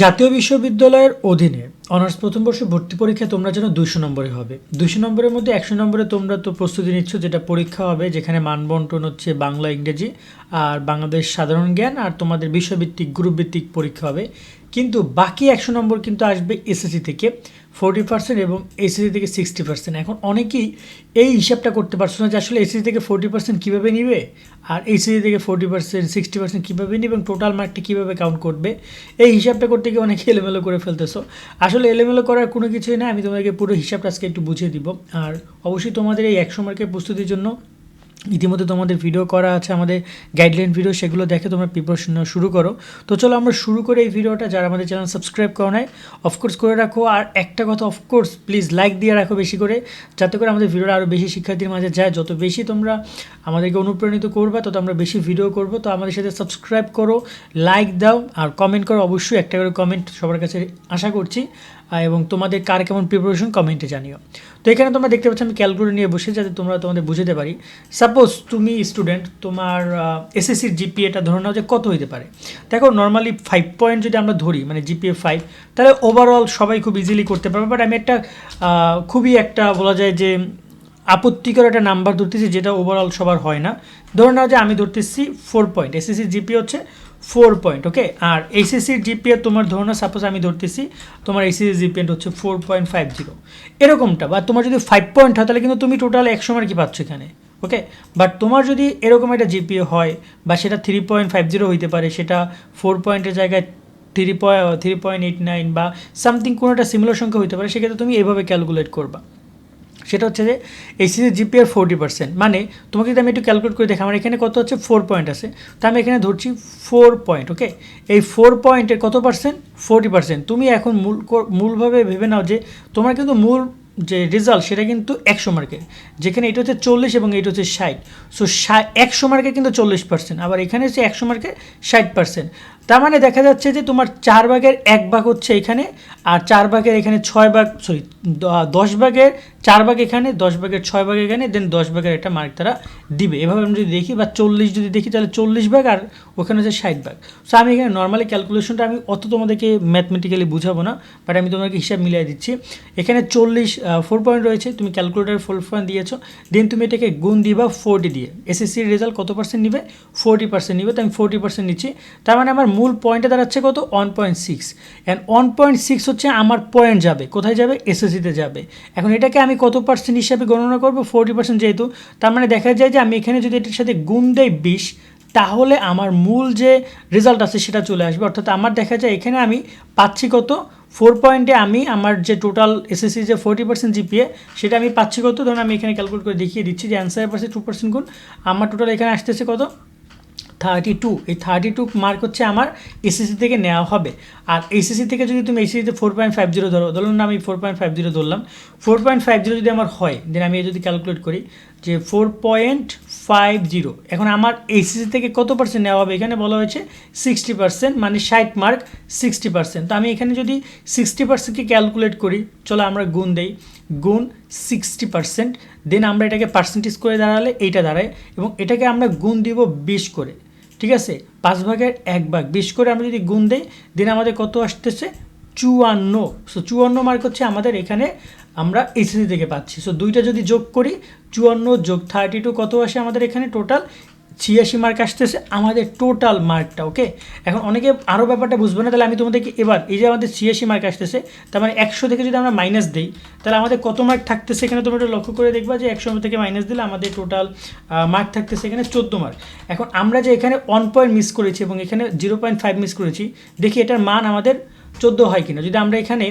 জাতীয় বিশ্ববিদ্যালয়ের অধীনে অনার্স প্রথম বর্ষে ভর্তি পরীক্ষা তোমরা যেন দুশো নম্বরে হবে। দুশো নম্বরের মধ্যে একশো নম্বরে তোমরা তো প্রস্তুতি নিচ্ছ, যেটা পরীক্ষা হবে, যেখানে মানবন্টন হচ্ছে বাংলা, ইংরেজি আর বাংলাদেশ সাধারণ জ্ঞান আর তোমাদের বিশ্বভিত্তিক, গ্রুপভিত্তিক পরীক্ষা হবে। কিন্তু বাকি একশো নম্বর কিন্তু আসবে এসএসসি থেকে। ফোরটি পার্সেন্ট এবং এসএসসি থেকে সিক্সটি পার্সেন্ট এখন অনেকেই এই হিসাবটা করতে পারছ না যে আসলে এসএসসি থেকে ফোরটি পার্সেন্ট কীভাবে নিবে আর এইচএসসি থেকে ফোরটি পার্সেন্ট সিক্সটি পার্সেন্ট কীভাবে নিবে এবং টোটাল মার্কটা কীভাবে কাউন্ট করবে। এই হিসাবটা করতে গিয়ে অনেকে এলোমেলো করে ফেলতেছো। আসলে এলোমেলো করার কোনো কিছুই না আমি তোমাদেরকে পুরো হিসাবটা আজকে একটু বুঝিয়ে দিব। আর অবশ্যই তোমাদের এই একশো মার্কের প্রস্তুতির জন্য ইতিমধ্যে তোমাদের ভিডিও করা আছে, আমাদের গাইডলাইন ভিডিও সেগুলো দেখে তোমরা প্রিপারেশন শুরু করো। তো চলো আমরা শুরু করে এই ভিডিওটা যারা আমাদের চ্যানেল সাবস্ক্রাইব করো নাই অফকোর্স করে রাখো। আর একটা কথা অফকোর্স প্লিজ লাইক দিয়ে রাখো বেশি করে, যাতে করে আমাদের ভিডিওটা আরও বেশি শিক্ষার্থীর মাঝে যায়। যত বেশি তোমরা আমাদেরকে অনুপ্রাণিত করবে, তত আমরা বেশি ভিডিও করব। তো আমাদের সাথে সাবস্ক্রাইব করো লাইক দাও, আর কমেন্ট করো। অবশ্যই একটা করে কমেন্ট সবার কাছে আশা করছি। এবং তোমাদের কার কেমন প্রিপারেশন কমেন্টে জানিও। তো এখানে তোমরা দেখতে পাচ্ছ, আমি ক্যালকুলেটর নিয়ে বসে যাতে তোমরা তোমাদের বুঝতে পারি। সাপোজ তুমি স্টুডেন্ট তোমার এসএসসির জিপিএটা ধরে নাও যে কত হইতে পারে। দেখো নর্মালি ফাইভ পয়েন্ট যদি আমরা ধরি মানে জিপিএ ফাইভ তাহলে ওভারঅল সবাই খুব ইজিলি করতে পারবে। বাট আমি একটা খুবই একটা বলা যায় যে আপত্তিকর একটা নাম্বার ধরতেছি, যেটা ওভারঅল সবার হয় না। ধরে নাও যে আমি ধরতেছি ফোর পয়েন্ট এসএসসির জিপি হচ্ছে ফোর পয়েন্ট ওকে আর এইচএসসির জিপিএ তোমার ধরো না সাপোজ আমি ধরতেছি, তোমার এইচএসসি জিপিএ হচ্ছে ফোর পয়েন্ট ফাইভ জিরো এরকমটা, বা তোমার যদি ফাইভ পয়েন্ট হয়, তাহলে কিন্তু তুমি টোটাল একশো মার্কই পাচ্ছ এখানে ওকে বাট তোমার যদি এরকম একটা জিপিএ হয়, বা সেটা থ্রি পয়েন্ট ফাইভ জিরো হইতে পারে, সেটা ফোর পয়েন্টের জায়গায় three point three point eight nine বা সামথিং কোনো একটা সিমিলার সংখ্যা হতে পারে, সেক্ষেত্রে তুমি এভাবে ক্যালকুলেট করবা। সেটা হচ্ছে যে এইচএসসি জিপিআর ফোরটি পার্সেন্ট মানে তোমাকে যদি আমি একটু ক্যালকুলেট করে দেখি, আমার এখানে কত হচ্ছে? ফোর পয়েন্ট আছে। তা আমি এখানে ধরছি ফোর পয়েন্ট ওকে এই ফোর পয়েন্টের কত পার্সেন্ট ফোরটি পার্সেন্ট তুমি এখন মূল মূলভাবে ভেবে নাও যে তোমার কিন্তু মূল যে রেজাল্ট সেটা কিন্তু একশো মার্কের যেখানে এটা হচ্ছে চল্লিশ এবং এটা হচ্ছে ষাট। সো একশো মার্কে কিন্তু চল্লিশ পার্সেন্ট আবার এখানে হচ্ছে একশো মার্কে ষাট পার্সেন্ট তার মানে দেখা যাচ্ছে যে তোমার চার ভাগের এক ভাগ হচ্ছে এখানে, আর চার ভাগের এখানে ছয় ভাগ সরি দশ ভাগের চার ভাগ এখানে, দশ ভাগের ছয় ভাগ এখানে দেন দশ ভাগের একটা মার্ক তারা দিবে। এভাবে আমি যদি দেখি বা চল্লিশ যদি দেখি, তাহলে চল্লিশ ভাগ আর ওখানে হচ্ছে ষাট ভাগ। সো আমি এখানে নর্মালি ক্যালকুলেশনটা আমি অত তোমাদেরকে ম্যাথমেটিক্যালি বুঝাবো না বাট আমি তোমাকে হিসাব মিলিয়ে দিচ্ছি। এখানে চল্লিশ ফোর পয়েন্ট রয়েছে, তুমি ক্যালকুলেটার ফোর পয়েন্ট দিয়েছ দেন তুমি এটাকে গুণ দিবা ফোরটি দিয়ে। এসএসসির রেজাল্ট কত পার্সেন্ট নিবে? ফোরটি পার্সেন্ট নিবে, তো আমি ফোরটি পার্সেন্ট নিচ্ছি। তার মানে আমার মূল পয়েন্টে দাঁড়াচ্ছে কত? One point six and one point six হচ্ছে আমার পয়েন্ট যাবে। কোথায় যাবে? এসএসসিতে যাবে। এখন এটাকে আমি কত পার্সেন্ট হিসাবে গণনা করব? ফোরটি পার্সেন্ট যেহেতু, তার মানে দেখা যায় যে আমি এখানে যদি এটার সাথে গুণ দেই বিশ, তাহলে আমার মূল যে রেজাল্ট আছে সেটা চলে আসবে। অর্থাৎ আমার দেখা যায় এখানে আমি পাচ্ছি কত? ফোর পয়েন্টে আমি আমার যে টোটাল এসএসসি যে ফোর্টি পার্সেন্ট জিপিএ সেটা আমি পাচ্ছি কত? ধরুন আমি এখানে ক্যালকুলেট করে দেখিয়ে দিচ্ছি যে অ্যান্সারের পাশে টু পার্সেন্ট গুণ। আমার টোটাল এখানে আসতেছে কত? থার্টি টু এই থার্টি টু মার্ক হচ্ছে আমার এসএসসি থেকে নেওয়া হবে। আর এসএসসি থেকে যদি তুমি এসএসসিতে ফোর পয়েন্ট ফাইভ জিরো ধরো, ধরুন না আমি ফোর পয়েন্ট ফাইভ জিরো ধরলাম। ফোর পয়েন্ট ফাইভ জিরো যদি আমার হয় দেন আমি যদি ক্যালকুলেট করি যে ফোর পয়েন্ট ফাইভ জিরো এখন আমার এসএসসি থেকে কত পার্সেন্ট নেওয়া হবে? এখানে বলা হয়েছে সিক্সটি পার্সেন্ট মানে ষাট মার্ক সিক্সটি পার্সেন্ট তো আমি এখানে যদি সিক্সটি পার্সেন্টকে ক্যালকুলেট করি, চলো আমরা গুণ দেই। গুণ সিক্সটি পার্সেন্ট দেন আমরা এটাকে পার্সেন্টেজ করে দাঁড়ালে এইটা দাঁড়ায় এবং এটাকে আমরা গুণ দিব বিশ করে। ঠিক আছে? পাঁচ ভাগের এক ভাগ। বিশ করে আমরা যদি গুণ দিই দিন আমাদের কত আসতেছে? চুয়ান্ন। সো চুয়ান্ন মার্ক হচ্ছে আমাদের এখানে আমরা এসএসসি থেকে পাচ্ছি। সো দুইটা যদি যোগ করি, চুয়ান্ন যোগ থার্টি টু কত আসে আমাদের এখানে টোটাল ছিয়াশি মার্ক আসতেছে, আমাদের টোটাল মার্কটা ওকে এখন অনেকে আরও ব্যাপারটা বুঝবে না, তাহলে আমি তোমাদেরকে এবার, এই যে আমাদের ছিয়াশি মার্ক আসতেছে, তার মানে একশো থেকে যদি আমরা মাইনাস দিই, তাহলে আমাদের কত মার্ক থাকতেছে এখানে তোমরা একটু লক্ষ্য করে দেখবা যে একশো থেকে মাইনাস দিলে আমাদের টোটাল মার্ক থাকতেছে এখানে চোদ্দ মার্ক এখন আমরা যে এখানে ওয়ান পয়েন্ট মিস করেছি এবং এখানে জিরো পয়েন্ট ফাইভ মিস করেছি, দেখি এটার মান আমাদের চোদ্দ হয় কিনা। যদি আমরা এখানে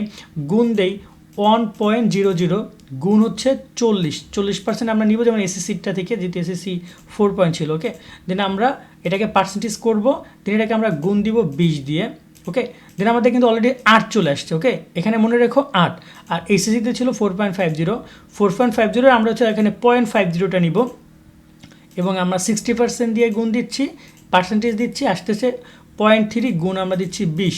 গুণ দেই ওয়ান পয়েন্ট জিরো জিরো গুণ হচ্ছে চল্লিশ। চল্লিশ পার্সেন্ট আমরা নিব যেমন এসএসসিটা থেকে, যেহেতু এসএসসি ফোর পয়েন্ট ছিল ওকে দেন আমরা এটাকে পার্সেন্টেজ করব দেন এটাকে আমরা গুণ দিব বিশ দিয়ে ওকে দেন আমাদের কিন্তু অলরেডি আট চলে আসছে ওকে এখানে মনে রেখো আট। আর এসএসসিতে ছিল four point five zero four point five zero আমরা হচ্ছে এখানে পয়েন্ট ফাইভ জিরোটা নিব, এবং আমরা সিক্সটি পার্সেন্ট দিয়ে গুণ দিচ্ছি পার্সেন্টেজ দিচ্ছি, আসতেছে পয়েন্ট থ্রি গুণ আমরা দিচ্ছি বিশ।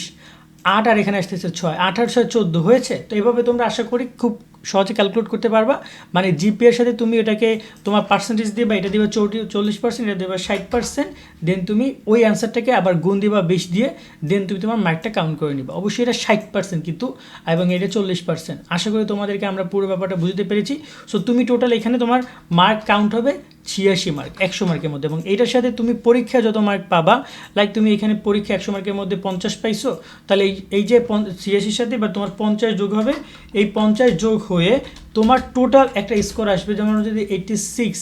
আট আর এখানে আসতেছে ছয়। আট আর ছয় চোদ্দ হয়েছে? তো এইভাবে তোমরা আশা করি খুব সহজে ক্যালকুলেট করতে পারবা। মানে জিপিএর সাথে তুমি এটাকে তোমার পার্সেন্টেজ দিবা, এটা দিবা চৌটি, চল্লিশ পার্সেন্ট এটা দিবা ষাট পার্সেন্ট দেন তুমি ওই অ্যান্সারটাকে আবার গুণ দিবা বিশ দিয়ে দেন তুমি তোমার মার্কটা কাউন্ট করে নিবা। অবশ্যই এটা ষাট পার্সেন্ট কিন্তু, এবং এটা চল্লিশ পার্সেন্ট আশা করি তোমাদেরকে আমরা পুরো ব্যাপারটা বুঝতে পেরেছি। সো তুমি টোটাল এখানে তোমার মার্ক কাউন্ট হবে ছিয়াশি মার্ক একশো মার্কের মধ্যে। এবং এইটার সাথে তুমি পরীক্ষা যত মার্ক পাবা লাইক তুমি এখানে পরীক্ষা একশো মার্কের মধ্যে পঞ্চাশ পাইছো, তাহলে এই এই যে ছিয়াশির সাথে বা তোমার পঞ্চাশ যোগ হবে, এই পঞ্চাশ যোগ হয়ে তোমার টোটাল একটা স্কোর আসবে, যেমন যদি এইটটি সিক্স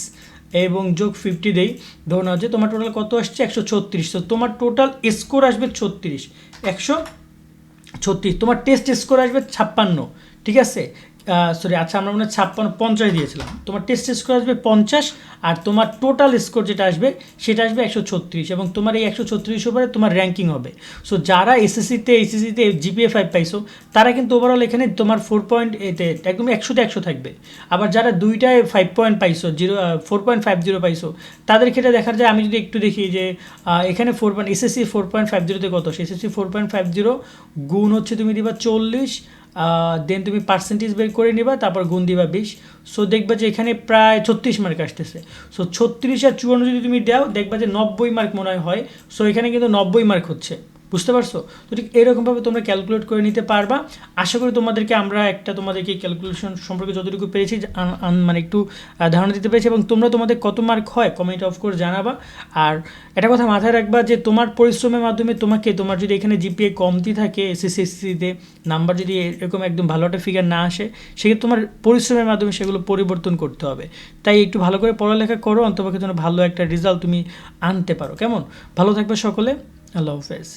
এবং যোগ ফিফটি দেই ধরুন হচ্ছে তোমার টোটাল কত আসছে? একশো ছত্রিশ। তো তোমার টোটাল স্কোর আসবে ছত্রিশ। একশো ছত্রিশ। তোমার টেস্ট স্কোর আসবে ছাপ্পান্ন। ঠিক আছে? সরি আচ্ছা আমরা মনে হয় ছাপ্পান্ন, পঞ্চাশ দিয়েছিলাম। তোমার টেস্ট স্কোর আসবে পঞ্চাশ, আর তোমার টোটাল স্কোর যেটা আসবে, সেটা আসবে একশো ছত্রিশ, এবং তোমার এই একশো ছত্রিশ উপরে তোমার র্যাঙ্কিং হবে। সো যারা এসএসসিতে এইচএসসিতে জিপিএ ফাইভ পাইছো, তারা কিন্তু ওভারঅল এখানে তোমার ফোর পয়েন্ট এতে একদম একশোতে একশো থাকবে। আবার যারা দুইটায় ফাইভ পয়েন্ট পাইছো zero four point five zero পাইছো, তাদের ক্ষেত্রে দেখা যায়, আমি যদি একটু দেখি যে এখানে four point SSC four point five জিরোতে কত? SSC four point five zero গুণ হচ্ছে তুমি দিবা চল্লিশ দেন তুমি পার্সেন্টেজ বের করে নিবা, তারপর গুণ দিবা বিশ। সো দেখবা যে এখানে প্রায় ছত্রিশ মার্ক আসতেছে। সো ছত্রিশ আর চুয়ান্ন যদি তুমি দাও, দেখবা যে নব্বই মার্ক মনে হয়। সো এখানে কিন্তু নব্বই মার্ক হচ্ছে। বুঝতে পারছ? তো ঠিক এরকমভাবে তোমরা ক্যালকুলেট করে নিতে পারবা। আশা করি তোমাদেরকে আমরা একটা তোমাদেরকে ক্যালকুলেশন সম্পর্কে যতটুকু পেরেছি মানে একটু ধারণা দিতে পেরেছি এবং তোমরা তোমাদের কত মার্ক হয় কমেন্ট অফ করে জানাবা। আর একটা কথা মাথায় রাখবা যে তোমার পরিশ্রমের মাধ্যমে তোমাকে, তোমার যদি এখানে জিপিএ কমতি থাকে এসএসএসসিতে নাম্বার যদি এরকম একদম ভালো একটা ফিগার না আসে, সেক্ষেত্রে তোমার পরিশ্রমের মাধ্যমে সেগুলো পরিবর্তন করতে হবে। তাই একটু ভালো করে পড়ালেখা করো, অন্তপক্ষে যেন ভালো একটা রেজাল্ট তুমি আনতে পারো। কেমন? ভালো থাকবে সকলে। আল্লাহ হাফেজ।